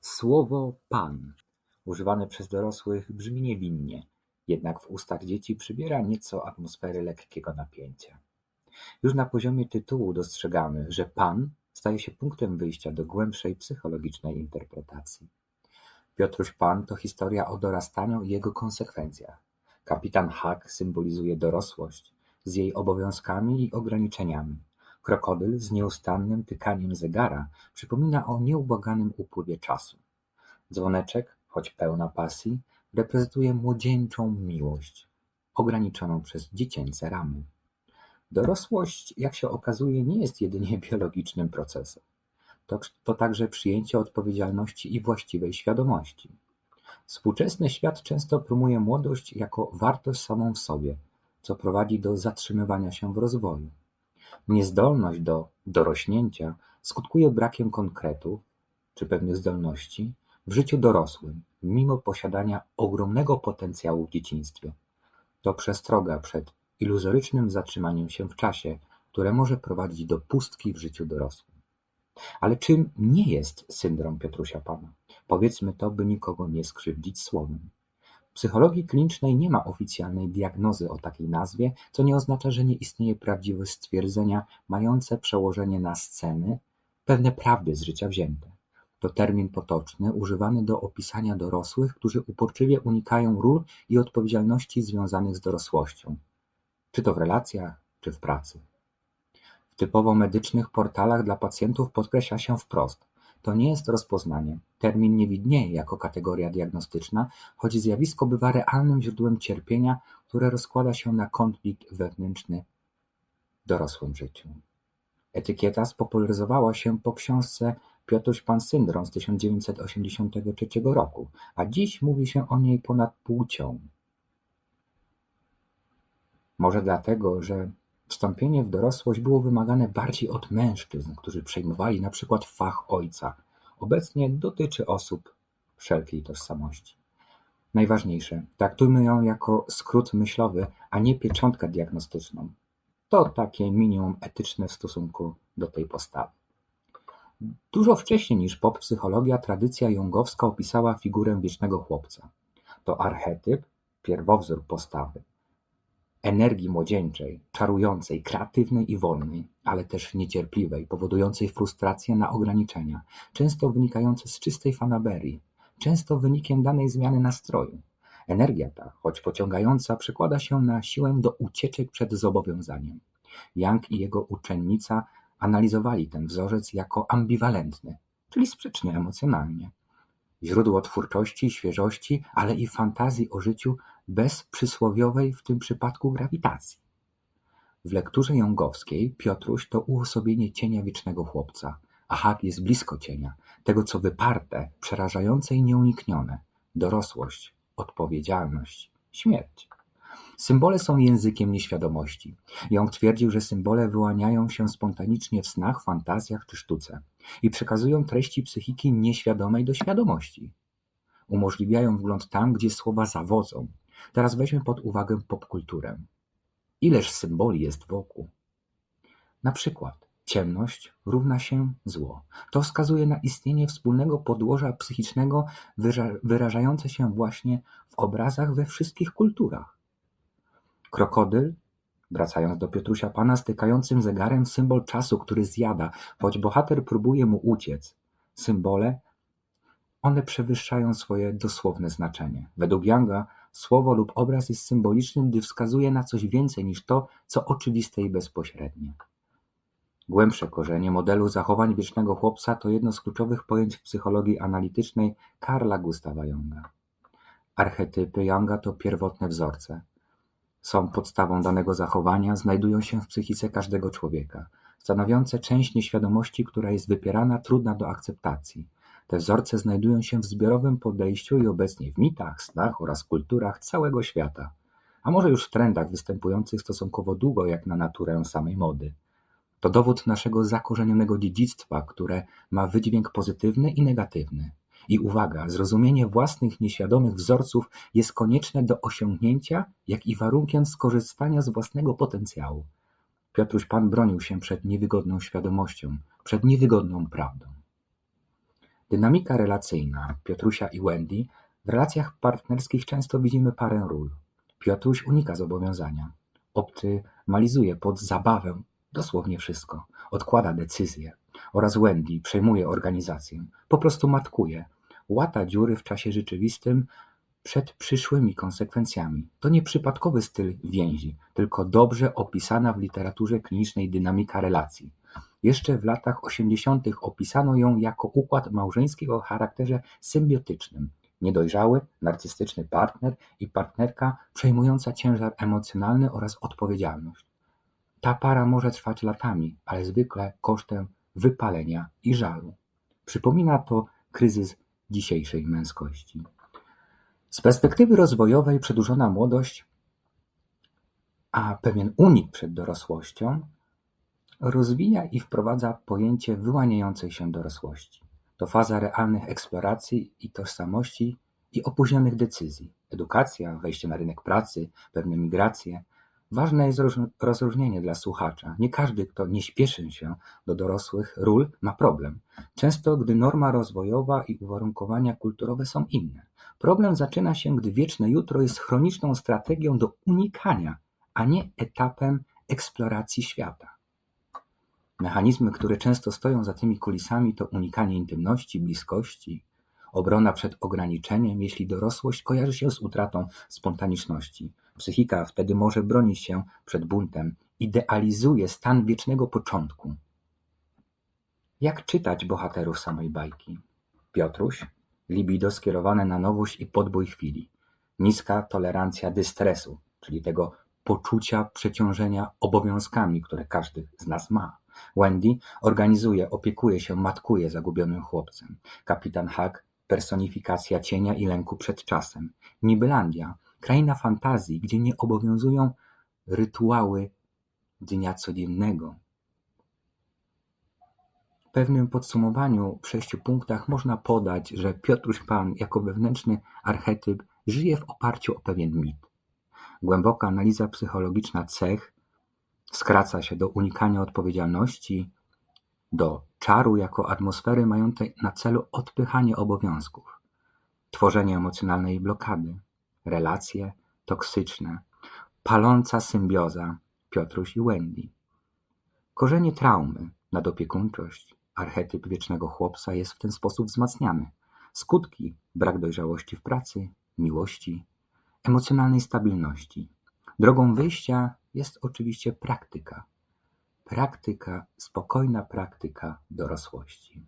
Słowo „pan” używane przez dorosłych brzmi niewinnie, jednak w ustach dzieci przybiera nieco atmosfery lekkiego napięcia. Już na poziomie tytułu dostrzegamy, że „pan” staje się punktem wyjścia do głębszej psychologicznej interpretacji. Piotruś Pan to historia o dorastaniu i jego konsekwencjach. Kapitan Hak symbolizuje dorosłość z jej obowiązkami i ograniczeniami. Krokodyl z nieustannym tykaniem zegara przypomina o nieubłaganym upływie czasu. Dzwoneczek, choć pełna pasji, reprezentuje młodzieńczą miłość, ograniczoną przez dziecięce ramy. Dorosłość, jak się okazuje, nie jest jedynie biologicznym procesem. To, to także przyjęcie odpowiedzialności i właściwej świadomości. Współczesny świat często promuje młodość jako wartość samą w sobie, co prowadzi do zatrzymywania się w rozwoju. Niezdolność do dorośnięcia skutkuje brakiem konkretu czy pewnych zdolności w życiu dorosłym, mimo posiadania ogromnego potencjału w dzieciństwie. To przestroga przed iluzorycznym zatrzymaniem się w czasie, które może prowadzić do pustki w życiu dorosłym. Ale czym nie jest syndrom Piotrusia Pana? Powiedzmy to, by nikogo nie skrzywdzić słowem. Psychologii klinicznej nie ma oficjalnej diagnozy o takiej nazwie, co nie oznacza, że nie istnieje prawdziwe stwierdzenia mające przełożenie na sceny, pewne prawdy z życia wzięte. To termin potoczny używany do opisania dorosłych, którzy uporczywie unikają ról i odpowiedzialności związanych z dorosłością, czy to w relacjach, czy w pracy. W typowo medycznych portalach dla pacjentów podkreśla się wprost: to nie jest rozpoznanie. Termin nie widnieje jako kategoria diagnostyczna, choć zjawisko bywa realnym źródłem cierpienia, które rozkłada się na konflikt wewnętrzny w dorosłym życiu. Etykieta spopularyzowała się po książce Piotruś Pan Syndrom z 1983 roku, a dziś mówi się o niej ponad płcią. Może dlatego, że Wstąpienie w dorosłość było wymagane bardziej od mężczyzn, którzy przejmowali na przykład fach ojca. Obecnie dotyczy osób wszelkiej tożsamości. Najważniejsze, traktujmy ją jako skrót myślowy, a nie pieczątkę diagnostyczną. To takie minimum etyczne w stosunku do tej postawy. Dużo wcześniej niż pop-psychologia tradycja jungowska opisała figurę wiecznego chłopca. To archetyp, pierwowzór postawy energii młodzieńczej, czarującej, kreatywnej i wolnej, ale też niecierpliwej, powodującej frustrację na ograniczenia, często wynikające z czystej fanaberii, często wynikiem danej zmiany nastroju. Energia ta, choć pociągająca, przekłada się na siłę do ucieczek przed zobowiązaniem. Young i jego uczennica analizowali ten wzorzec jako ambiwalentny, czyli sprzeczny emocjonalnie. Źródło twórczości, świeżości, ale i fantazji o życiu bez przysłowiowej w tym przypadku grawitacji. W lekturze Jągowskiej Piotruś to uosobienie cienia wiecznego chłopca, a Hak jest blisko cienia, tego co wyparte, przerażające i nieuniknione, dorosłość, odpowiedzialność, śmierć. Symbole są językiem nieświadomości. Jąg twierdził, że symbole wyłaniają się spontanicznie w snach, fantazjach czy sztuce i przekazują treści psychiki nieświadomej do świadomości. Umożliwiają wgląd tam, gdzie słowa zawodzą. Teraz weźmy pod uwagę popkulturę. Ileż symboli jest wokół? Na przykład ciemność równa się zło. To wskazuje na istnienie wspólnego podłoża psychicznego wyrażające się właśnie w obrazach we wszystkich kulturach. Krokodyl Wracając do Piotrusia Pana stykającym zegarem symbol czasu, który zjada, choć bohater próbuje mu uciec. Symbole, one przewyższają swoje dosłowne znaczenie. Według Younga słowo lub obraz jest symboliczny, gdy wskazuje na coś więcej niż to, co oczywiste i bezpośrednie. Głębsze korzenie modelu zachowań wiecznego chłopca to jedno z kluczowych pojęć w psychologii analitycznej Karla Gustawa Junga. Archetypy Junga to pierwotne wzorce, są podstawą danego zachowania, znajdują się w psychice każdego człowieka, stanowiące część nieświadomości, która jest wypierana, trudna do akceptacji. Te wzorce znajdują się w zbiorowym podejściu i obecnie w mitach, snach oraz kulturach całego świata, a może już w trendach występujących stosunkowo długo jak na naturę samej mody. To dowód naszego zakorzenionego dziedzictwa, które ma wydźwięk pozytywny i negatywny. I uwaga, zrozumienie własnych nieświadomych wzorców jest konieczne do osiągnięcia, jak i warunkiem skorzystania z własnego potencjału. Piotruś Pan bronił się przed niewygodną świadomością, przed niewygodną prawdą. Dynamika relacyjna Piotrusia i Wendy w relacjach partnerskich często widzimy parę ról. Piotruś unika zobowiązania, optymalizuje pod zabawę dosłownie wszystko, odkłada decyzje oraz Wendy przejmuje organizację, po prostu matkuje, łata dziury w czasie rzeczywistym przed przyszłymi konsekwencjami. To nie przypadkowy styl więzi, tylko dobrze opisana w literaturze klinicznej dynamika relacji. Jeszcze w latach osiemdziesiątych opisano ją jako układ małżeński o charakterze symbiotycznym. Niedojrzały, narcystyczny partner i partnerka przejmująca ciężar emocjonalny oraz odpowiedzialność. Ta para może trwać latami, ale zwykle kosztem wypalenia i żalu. Przypomina to kryzys dzisiejszej męskości. Z perspektywy rozwojowej przedłużona młodość, a pewien unik przed dorosłością, rozwija i wprowadza pojęcie wyłaniającej się dorosłości. To faza realnych eksploracji i tożsamości i opóźnionych decyzji. Edukacja, wejście na rynek pracy, pewne migracje. Ważne jest rozróżnienie dla słuchacza. Nie każdy, kto nie śpieszy się do dorosłych ról, ma problem. Często, gdy norma rozwojowa i uwarunkowania kulturowe są inne. Problem zaczyna się, gdy wieczne jutro jest chroniczną strategią do unikania, a nie etapem eksploracji świata. Mechanizmy, które często stoją za tymi kulisami, to unikanie intymności, bliskości, obrona przed ograniczeniem, jeśli dorosłość kojarzy się z utratą spontaniczności. Psychika wtedy może bronić się przed buntem, idealizuje stan wiecznego początku. Jak czytać bohaterów samej bajki? Piotruś, libido skierowane na nowość i podbój chwili, niska tolerancja dystresu, czyli tego poczucia przeciążenia obowiązkami, które każdy z nas ma. Wendy organizuje, opiekuje się, matkuje zagubionym chłopcem. Kapitan Hak personifikacja cienia i lęku przed czasem. Nibylandia kraina fantazji, gdzie nie obowiązują rytuały dnia codziennego. W pewnym podsumowaniu w sześciu punktach można podać, że Piotruś Pan jako wewnętrzny archetyp żyje w oparciu o pewien mit. Głęboka analiza psychologiczna cech skraca się do unikania odpowiedzialności, do czaru jako atmosfery mającej na celu odpychanie obowiązków, tworzenie emocjonalnej blokady, relacje toksyczne, paląca symbioza Piotruś i Wendy. Korzenie traumy, nadopiekuńczość, archetyp wiecznego chłopca jest w ten sposób wzmacniany. Skutki brak dojrzałości w pracy, miłości, emocjonalnej stabilności. Drogą wyjścia jest oczywiście praktyka. Praktyka, spokojna praktyka dorosłości.